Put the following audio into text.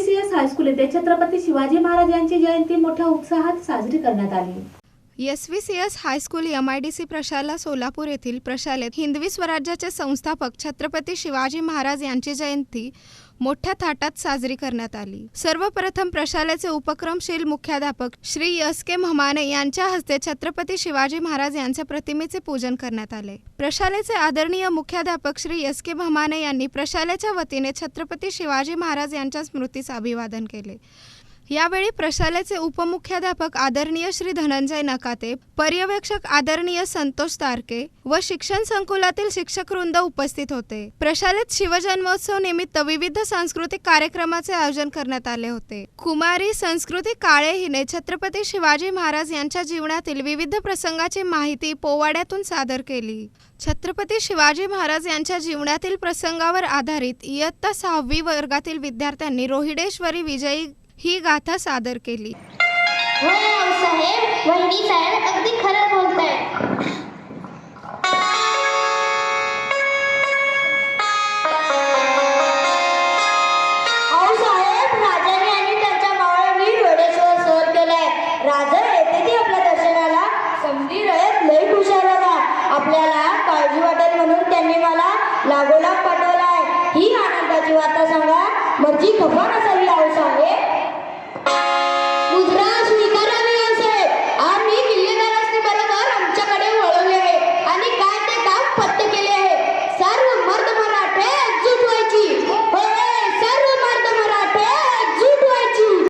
C S high school येथे छत्रपती शिवाजी महाराज यांची जयंती मोठ्या उत्साहात साजरी करण्यात आली. S V C S high school M I D C प्रशाला सोलापूर येथील प्रशालेत हिंदवी स्वराज्याचे संस्थापक छत्रपती शिवाजी महाराज यांची जयंती मोठ्या थाटात साजरी करण्यात आली. सर्वप्रथम प्रशालेचे उपक्रमशील मुख्याध्यापक श्री एस के महमाने यांच्या हस्ते छत्रपती शिवाजी महाराज यांच्या प्रतिमेचे पूजन करण्यात आले. प्रशालेचे आदरणीय मुख्याध्यापक श्री एस के महमाने यांनी प्रशालेच्या वतीने छत्रपती शिवाजी महाराज यांच्या स्मृतीस अभिवादन केले. यावेळी प्रशालेचे उपमुख्याध्यापक आदरणीय श्री धनंजय नकाते पर्यवेक्षक आदरणीय संतोष तारके व शिक्षण संकुलातील शिक्षक वृंद उपस्थित होते. प्रशालेत शिवजन्मोत्सव निमित्त विविध सांस्कृतिक कार्यक्रमाचे आयोजन करण्यात आले होते. कुमारी संस्कृती काळे हिने छत्रपती शिवाजी महाराज यांच्या जीवनातील विविध प्रसंगाची माहिती पोवाड्यातून सादर केली. छत्रपती शिवाजी महाराज यांच्या जीवनातील प्रसंगावर आधारित इयत्ता सहावी वर्गातील विद्यार्थ्यांनी रोहिडेश्वरी विजयी ही गाथा सादर केली. हो साहेब साहेब अगदी खरं बोलताय. अहो साहेब राजाने आणि त्यांच्या मावळ्यांनी रोडेश्वर सर केलाय. राजा येते ती आपल्या दर्शनाला? समधी रयत लई हुशार बघा आपल्याला काळजी वाटेल म्हणून त्यांनी मला लागोलाग पाठवलाय. ही आनंदाची वार्ता सांगा. मर्जी खफा नसेल